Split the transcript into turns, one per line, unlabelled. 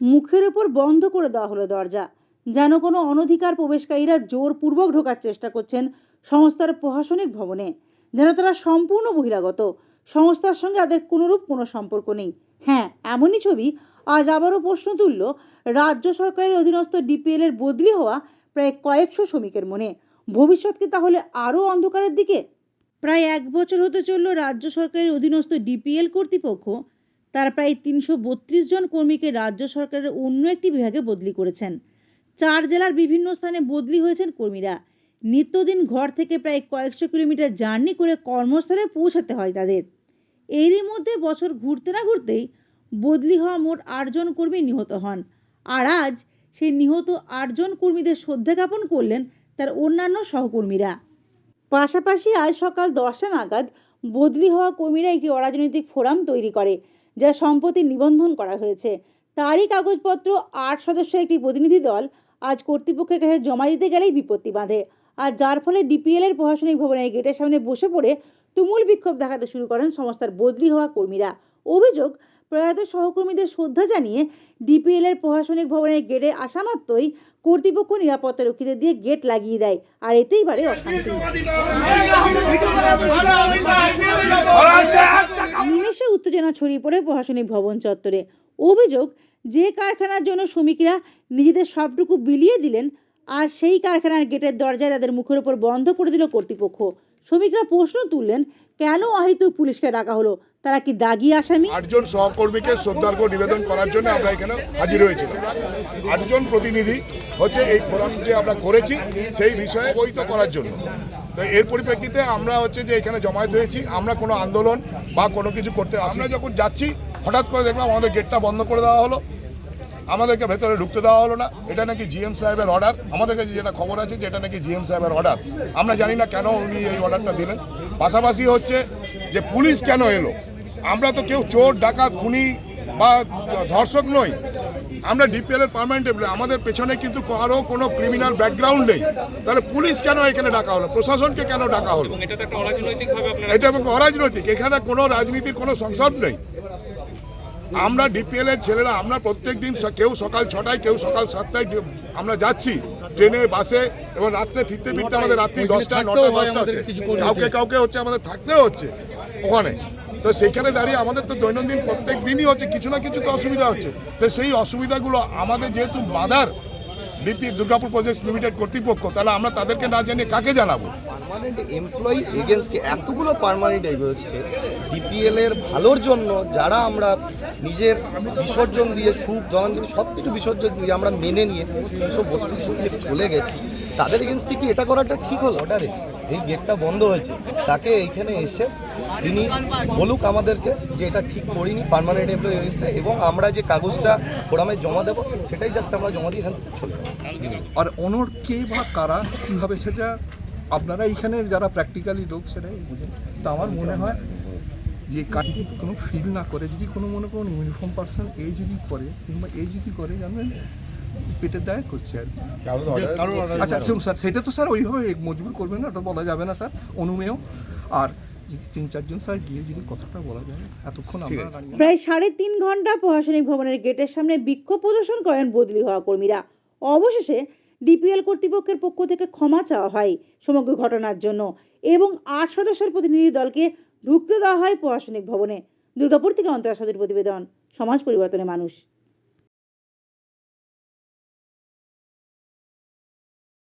মুখের ওপর বন্ধ করে দেওয়া হলো দরজা, যেন কোনো অনধিকার প্রবেশকারীরা জোরপূর্বক ঢোকার চেষ্টা করছেন সংস্থার প্রশাসনিক ভবনে, যেন তারা সম্পূর্ণ বহিরাগত, সংস্থার সঙ্গে তাদের কোনোরূপ কোনো সম্পর্ক নেই। হ্যাঁ এমনই ছবি আজ আবারও প্রশ্ন তুলল রাজ্য সরকারের অধীনস্থ ডিপিএল এর বদলি হওয়া প্রায় কয়েকশো শ্রমিকের মনে। ভবিষ্যৎ কি তাহলে আরও অন্ধকারের দিকে? প্রায় এক বছর হতে চলল রাজ্য সরকারের অধীনস্থ ডিপিএল কর্তৃপক্ষ তারা প্রায় তিনশো বত্রিশ জন কর্মীকে রাজ্য সরকারের অন্য একটি বিভাগে বদলি করেছেন। চার জেলার বিভিন্ন স্থানে বদলি হয়েছেন কর্মীরা। নিত্যদিন ঘর থেকে প্রায় কয়েকশো কিলোমিটার জার্নি করে কর্মস্থলে পৌঁছাতে হয় তাদের। এরই মধ্যে বছর ঘুরতে না ঘুরতেই বদলি হওয়া মোট আটজন কর্মী নিহত হন। আর আজ সেই নিহত আটজন কর্মীদের শ্রদ্ধা জ্ঞাপন করলেন তার অন্যান্য সহকর্মীরা। পাশাপাশি আজ সকাল দশটা নাগাদ বদলি হওয়া কর্মীরা একটি অরাজনৈতিক ফোরাম তৈরি করে। যা সম্প্রতি নিবন্ধন করা হয়েছে। তারই কাগজপত্র আট সদস্যের একটি প্রতিনিধি দল আজ কর্তৃপক্ষের কাছে জমা দিতে গেলেই বিপত্তি বাঁধে। আর যার ফলে ডিপিএল এর প্রশাসনিক ভবনের গেটের সামনে বসে পড়ে তুমুল বিক্ষোভ দেখাতে শুরু করেন সংস্থার বদলি হওয়া কর্মীরা। অভিযোগ, প্রয়াত সহকর্মীদের শ্রদ্ধা জানিয়ে ডিপিএল এর প্রশাসনিক ভবনের গেটে আসা মাত্রই কর্তৃপক্ষ নিরাপত্তা রক্ষীদের দিয়ে গেট লাগিয়ে দেয়, আর এতেই বাড়ে অশান্তি। উত্তেজনা ছড়িয়ে পড়ে প্রশাসনিক ভবন চত্বরে। অভিযোগ, যে কারখানার জন্য শ্রমিকরা নিজেদের সবটুকু বিলিয়ে দিলেন, আর সেই কারখানার গেটের দরজায় তাদের মুখের উপর বন্ধ করে দিল কর্তৃপক্ষ। শ্রমিকরা প্রশ্ন তুললেন, কেন অহেতুক পুলিশকে ডাকা হলো? তারা কি দাগি আসামি?
আটজন সহকর্মীকে শ্রদ্ধার্ঘ নিবেদন করার জন্য আমরা এখানে হাজির হয়েছিলাম। আটজন প্রতিনিধি হচ্ছে এই ফোরাম যে আমরা করেছি সেই বিষয়ে অবহিত করার জন্য। তো এর পরিপ্রেক্ষিতে আমরা হচ্ছে যে এখানে জমায়েত হয়েছি, আমরা কোনো আন্দোলন বা কোনো কিছু করতে আমরা যখন যাচ্ছি, হঠাৎ করে দেখলাম আমাদের গেটটা বন্ধ করে দেওয়া হলো। আমাদেরকে ভেতরে ঢুকতে দেওয়া হলো না। এটা নাকি জিএম সাহেবের অর্ডার আমাদের কাছে যেটা খবর আছে যে এটা নাকি জিএম সাহেবের অর্ডার আমরা জানি না কেন উনি এই অর্ডারটা দিলেন। পাশাপাশি হচ্ছে যে পুলিশ কেন এলো? আমরা তো কেউ চোর, ডাকাত, খুনি বা ধর্ষক নই। আমরা ডিপিএল এর পার্মানেন্ট আমাদের পেছনে কিন্তু কারও কোনো ক্রিমিনাল ব্যাকগ্রাউন্ড নেই। তাহলে পুলিশ কেন এখানে ডাকা হলো? প্রশাসনকে কেন ডাকা হলো?
এটা তো একটা অরাজনৈতিক ভাবে আপনারা
এটা এবং অরাজনৈতিক এখানে কোনো রাজনীতির কোনো সংসদ নেই। আমরা ডিপিএল এর ছেলেরা আমরা প্রত্যেক দিন কেউ সকাল ছটায় কেউ সকাল সাতটায় আমরা যাচ্ছি। ট্রেনে বাসে এবং রাত্রে ফিরতে ফিরতে আমাদের রাত্রি দশটা নটা দশটা হচ্ছে। কাউকে কাউকে হচ্ছে আমাদের থাকতে হচ্ছে। ওখানে। তো সেইখানে দাঁড়িয়ে আমাদের তো দৈনন্দিন প্রত্যেক দিনই হচ্ছে কিছু না কিছু তো অসুবিধা হচ্ছে। তো সেই অসুবিধাগুলো আমাদের যেহেতু বাধার ডিপি দুর্গাপুর প্রজেক্ট লিমিটেড কর্তৃপক্ষ, তাহলে আমরা তাদেরকে না জানিয়ে কাকে জানাব?
এমপ্লয়ি এগেনস্টে এতগুলো পার্মানেন্ট এগেনস্টে ডিপিএল এর ভালোর জন্য যারা আমরা নিজের বিসর্জন দিয়ে সুখ জলাঞ্জলি সব কিছু বিসর্জন দিয়ে আমরা মেনে নিয়ে তিনশো বত্রিশ চলে গেছি, তাদের এগেনস্টে কি এটা করাটা ঠিক হলো? অর্ডারে এই গেটটা বন্ধ হয়েছে। তাকে এইখানে এসে তিনি বলুক আমাদেরকে যে এটা ঠিক করিনি পার্মানেন্ট এমপ্লয়ি এগেনস্টে এবং আমরা যে কাগজটা ফোরামে জমা দেবো, সেটাই জাস্ট আমরা জমা দিয়ে এখান থেকে চলে
আর অনর কে বা কারা কীভাবে সেটা আপনারা এইখানে যারা প্র্যাকটিক্যালি লোক, সেটাই বুঝেন তো আমার মনে হয় যে কাটি কোনো ফিল না করে, যদি কোনো মনে করুন ইউনিফর্ম পার্সন এই যদি করে, কিংবা এই যদি করে জানবেন পেটের দায় করছে আর কি। আচ্ছা স্যার সেটা তো স্যার ওইভাবে মজবুর করবেন না ওটা বলা যাবে না স্যার অনুমেয়। আর তিন চারজন স্যার গিয়ে যদি কথাটা বলা যায় এতক্ষণ আমরা
প্রায় সাড়ে তিন ঘণ্টা প্রশাসনিক ভবনের গেটের সামনে বিক্ষোভ প্রদর্শন করেন বদলি হওয়া কর্মীরা। অবশেষে ডিপিএল কর্তৃপক্ষের পক্ষ থেকে ক্ষমা চাওয়া হয় সমগ্র ঘটনার জন্য এবং আট সদস্যের প্রতিনিধি দলকে ঢুকতে দেওয়া হয় প্রশাসনিক ভবনে। দুর্গাপুর থেকে অন্তরাসদের প্রতিবেদন সমাজ পরিবর্তনের মানুষ।